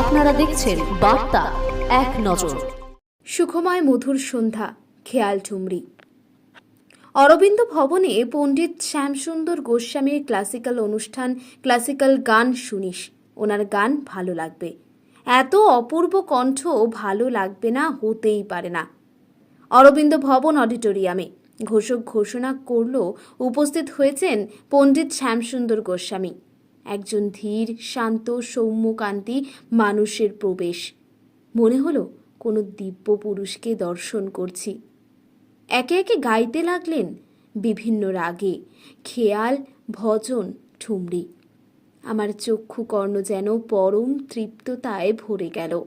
আপনারা দেখছেন বার্তা এক নজর। সুখময় মধুর সন্ধ্যা, খেয়াল ঠুমরি অরবিন্দ ভবনে পণ্ডিত শ্যামসুন্দর গোস্বামীর ক্লাসিক্যাল অনুষ্ঠান ক্লাসিক্যাল গান শুনিস। ওনার গান ভালো লাগবে। এত অপূর্ব কণ্ঠ ভালো লাগবে না, হতেই পারে না। অরবিন্দ ভবন অডিটোরিয়ামে ঘোষক ঘোষণা করল, উপস্থিত হয়েছেন পণ্ডিত শ্যামসুন্দর গোস্বামী। একজন ধীর, শান্ত, সৌম্যকান্তি মানুষের প্রবেশ। মনে হলো কোনো দিব্য পুরুষকে দর্শন করছি। একে একে গাইতে লাগলেন বিভিন্ন রাগে, খেয়াল, ভজন, ঠুমরি। আমার চক্ষু কর্ণ যেন পরম তৃপ্ততায় ভরে গেল।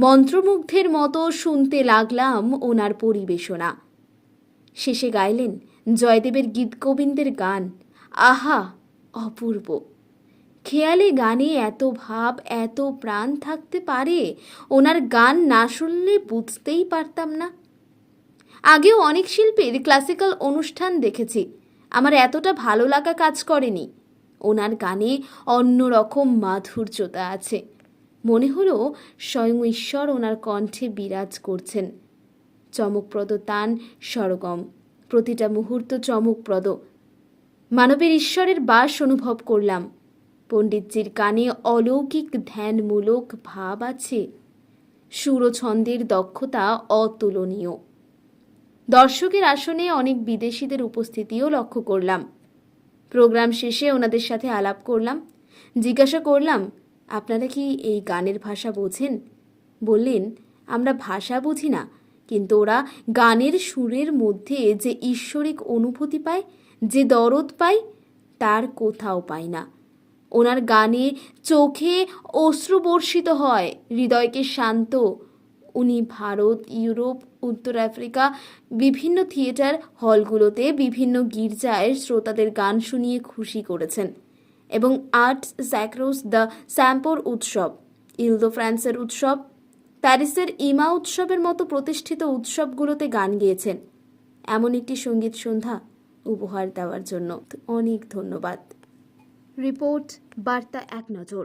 মন্ত্রমুগ্ধের মতো শুনতে লাগলাম ওনার পরিবেশনা। শেষে গাইলেন জয়দেবের গীতগোবিন্দের গান। আহা, অপূর্ব! খেয়ালে গানে এত ভাব, এত প্রাণ থাকতে পারে? ওনার গান না শুনলে বুঝতেই পারতাম না। আগেও অনেক শিল্পীর ক্লাসিক্যাল অনুষ্ঠান দেখেছি। আমার এতটা ভালো লাগা কাজ করেনি। ওনার গানে অন্যরকম মাধুর্যতা আছে। মনে হলো স্বয়ং ঈশ্বর ওনার কণ্ঠে বিরাজ করছেন। চমকপ্রদ তান সরগম প্রতিটা মুহূর্ত চমকপ্রদ। মানবের ঈশ্বরের বাস অনুভব করলাম। পণ্ডিতজির গানে অলৌকিক ধ্যানমূলক ভাব আছে। সুর ও ছন্দের দক্ষতা অতুলনীয়। দর্শকের আসনে অনেক বিদেশিদের উপস্থিতিও লক্ষ্য করলাম। প্রোগ্রাম শেষে ওনাদের সাথে আলাপ করলাম। জিজ্ঞাসা করলাম, আপনারা কি এই গানের ভাষা বোঝেন? বললেন, আমরা ভাষা বুঝি না, কিন্তু ওরা গানের সুরের মধ্যে যে ঈশ্বরিক অনুভূতি পায়, যে দরদ পায়, তার কোথাও পায় না। ওনার গানে চোখে অশ্রুবর্ষিত হয়, হৃদয়কে শান্ত। উনি ভারত, ইউরোপ, উত্তর আফ্রিকা, বিভিন্ন থিয়েটার হলগুলোতে বিভিন্ন গির্জায় শ্রোতাদের গান শুনিয়ে খুশি করেছেন এবং আর্ট স্যাক্রোস দ্য স্যাম্পোর উৎসব ইলদো ফ্রান্সের উৎসব, প্যারিসের ইমা উৎসবের মতো প্রতিষ্ঠিত উৎসবগুলোতে গান গেয়েছেন। এমন একটি সংগীত সন্ধ্যা উপহার দেওয়ার জন্য অনেক ধন্যবাদ। রিপোর্ট বার্তা এক নজর।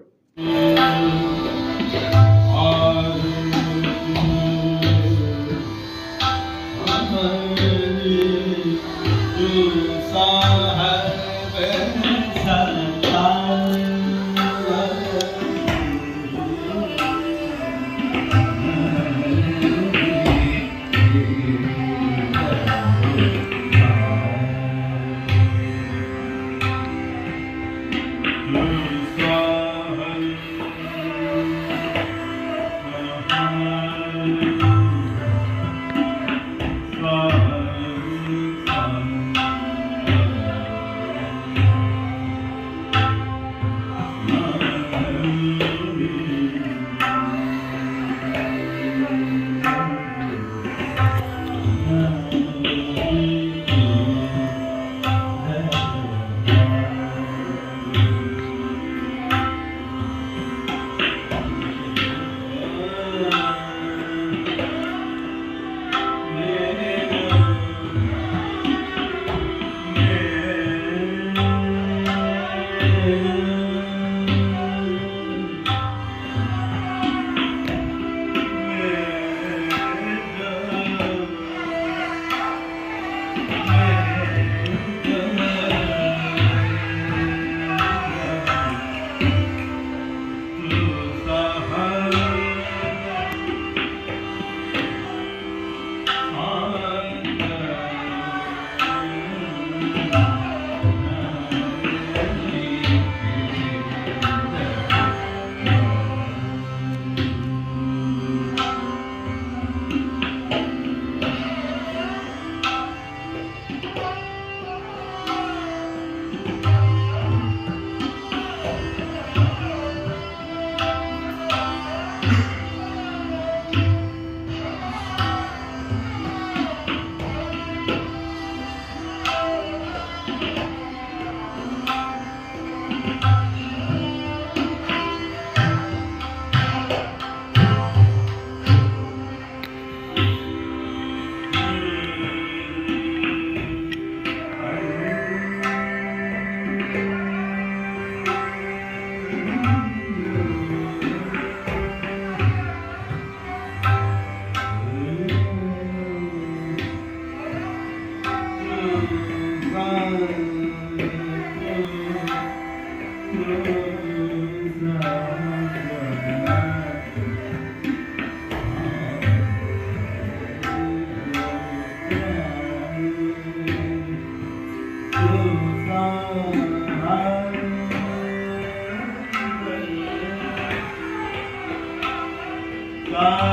love.